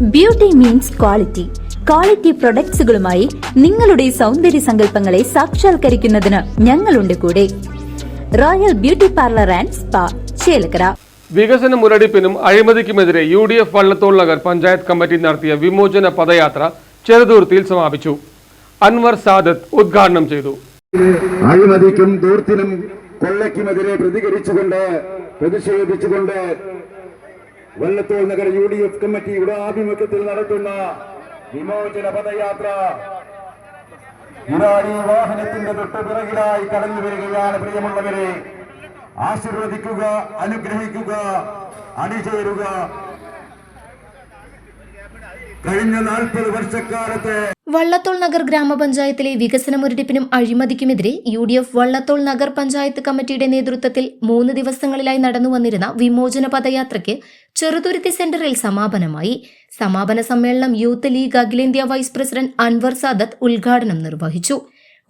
Beauty means quality quality പ്രൊഡക്ട്സുകളുമായി നിങ്ങളുടെ സൗന്ദര്യ സങ്കല്പങ്ങളെ സാക്ഷാത്കരിക്കുന്നതിന് ഞങ്ങളുണ്ട് കൂടെ. Royal beauty parlour and spa Chelakkara. വികസന മുരടിപ്പിനും അഴിമതിക്കുമെതിരെ U D F Vallathol Nagar panchayat committee നടത്തിയ വിമോചന പദയാത്ര ചെറുതുരുത്തിയിൽ സമാപിച്ചു. അൻവർ സാദത്ത് ഉദ്ഘാടനം ചെയ്തു. അഴിമതിക്കും ദൂർത്തിനും കൊള്ളയ്ക്കുമെതിരെ പ്രതികരിച്ചുകൊണ്ട് പ്രതിഷേധിച്ചുകൊണ്ട് വള്ളത്തോൾ നഗര യു ഡി എഫ് കമ്മിറ്റിയുടെ ആഭിമുഖ്യത്തിൽ നടത്തുന്ന വിമോചന പദയാത്ര. ഈ വാഹനത്തിന്റെ തൊട്ട് പിറകിലായി കടന്നു വരികയാണ് പ്രിയമുള്ളവരെ. ആശീർവദിക്കുക അനുഗ്രഹിക്കുക അണിചേരുക കഴിഞ്ഞ നാൽപ്പത് വർഷക്കാലത്തെ വള്ളത്തോൾ നഗർ ഗ്രാമപഞ്ചായത്തിലെ വികസന മുരടിപ്പിനും അഴിമതിക്കുമെതിരെ U D F Vallathol Nagar panchayat കമ്മിറ്റിയുടെ നേതൃത്വത്തിൽ മൂന്ന് ദിവസങ്ങളിലായി നടന്നു വന്നിരുന്ന വിമോചന പദയാത്രയ്ക്ക് ചെറുതുരുത്തി സെന്ററിൽ സമാപനമായി. സമാപന സമ്മേളനം യൂത്ത് ലീഗ് അഖിലേന്ത്യാ വൈസ് പ്രസിഡന്റ് അൻവർ സാദത്ത് ഉദ്ഘാടനം നിർവഹിച്ചു.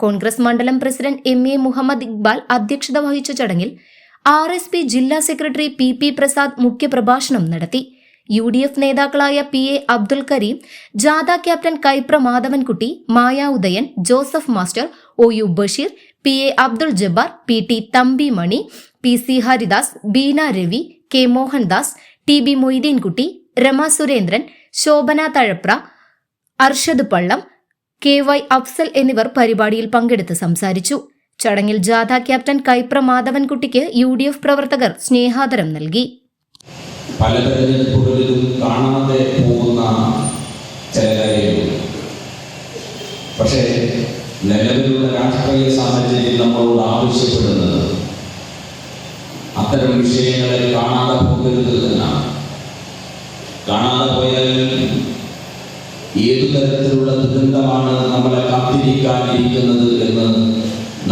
കോൺഗ്രസ് മണ്ഡലം president M A Muhammad Iqbal അധ്യക്ഷത വഹിച്ച ചടങ്ങിൽ ആർ എസ് പി ജില്ലാ സെക്രട്ടറി പി പി പ്രസാദ് മുഖ്യപ്രഭാഷണം നടത്തി. യു ഡി എഫ് നേതാക്കളായ പി എ അബ്ദുൽ കരീം ജാഥ captain Kaipra Madhavankutty Maya Udayan Joseph master O U Basheer P A Abdul Jabbar P T Thampi Mani P C Haridas Beena Ravi K Mohandas T B Moideenkutty Rama Surendran Shobhana Thazhapra Arshad Pallam K Y Afsal എന്നിവർ പരിപാടിയിൽ പങ്കെടുത്ത് സംസാരിച്ചു. ചടങ്ങിൽ ജാഥ captain Kaipra മാധവൻകുട്ടിക്ക് U D F പ്രവർത്തകർ സ്നേഹാദരം നൽകി. പല തെരഞ്ഞെടുപ്പുകളിലും കാണാതെ പോകുന്ന ചില കാര്യങ്ങൾ പക്ഷേ നിലവിലുള്ള രാഷ്ട്രീയ സാഹചര്യം നമ്മളോട് ആവശ്യപ്പെടുന്നത് അത്തരം വിഷയങ്ങളെ കാണാതെ പോകരുത് എന്നാണ്. കാണാതെ പോയാൽ ഏതു തരത്തിലുള്ള ദുരന്തമാണ് നമ്മളെ കാത്തിരിക്കാനിരിക്കുന്നത് എന്ന്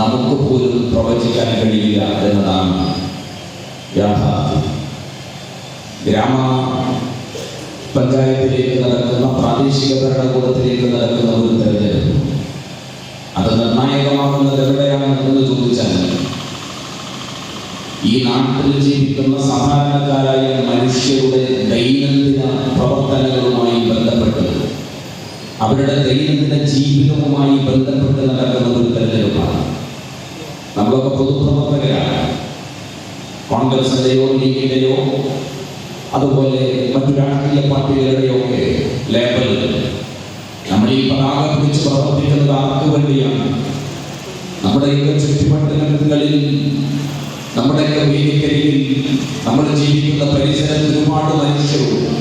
നമുക്ക് പോലും പ്രവചിക്കാൻ കഴിയില്ല എന്നതാണ് യാഥാർത്ഥ്യം. ഗ്രാമ പഞ്ചായത്തിലേക്ക് നടക്കുന്ന പ്രാദേശിക ഭരണകൂടത്തിലേക്ക് നടക്കുന്ന ഒരു തെരഞ്ഞെടുപ്പ്. അത് നിർണായകമാകുന്നത് എവിടെയാണെന്ന് ചോദിച്ചാൽ ഈ നാട്ടിൽ ജീവിക്കുന്ന സാധാരണക്കാരായ മനുഷ്യരുടെ ദൈനംദിന പ്രവർത്തനങ്ങളുമായി ബന്ധപ്പെട്ട് അവരുടെ ദൈനംദിന ജീവിതവുമായി ബന്ധപ്പെട്ട് നടക്കുന്ന ഒരു തെരഞ്ഞെടുപ്പാണ്. നമ്മളൊക്കെ പൊതുപ്രവർത്തകരാണ്. കോൺഗ്രസിന്റെയോ ലീഗിന്റെയോ അതുപോലെ മറ്റു രാഷ്ട്രീയ പാർട്ടികളുടെയൊക്കെ ലേബൽ നമ്മൾ ഈ പതാക പിടിച്ച് പ്രവർത്തിക്കുന്നത് ആർക്ക് വേണ്ടിയാണ്? നമ്മുടെ ചുറ്റുപട്ടണങ്ങളിൽ നമ്മുടെയൊക്കെ വേദിക്കരികിൽ നമ്മൾ ജീവിക്കുന്ന പരിസരത്ത് ഒരുപാട് മനുഷ്യരുണ്ട്.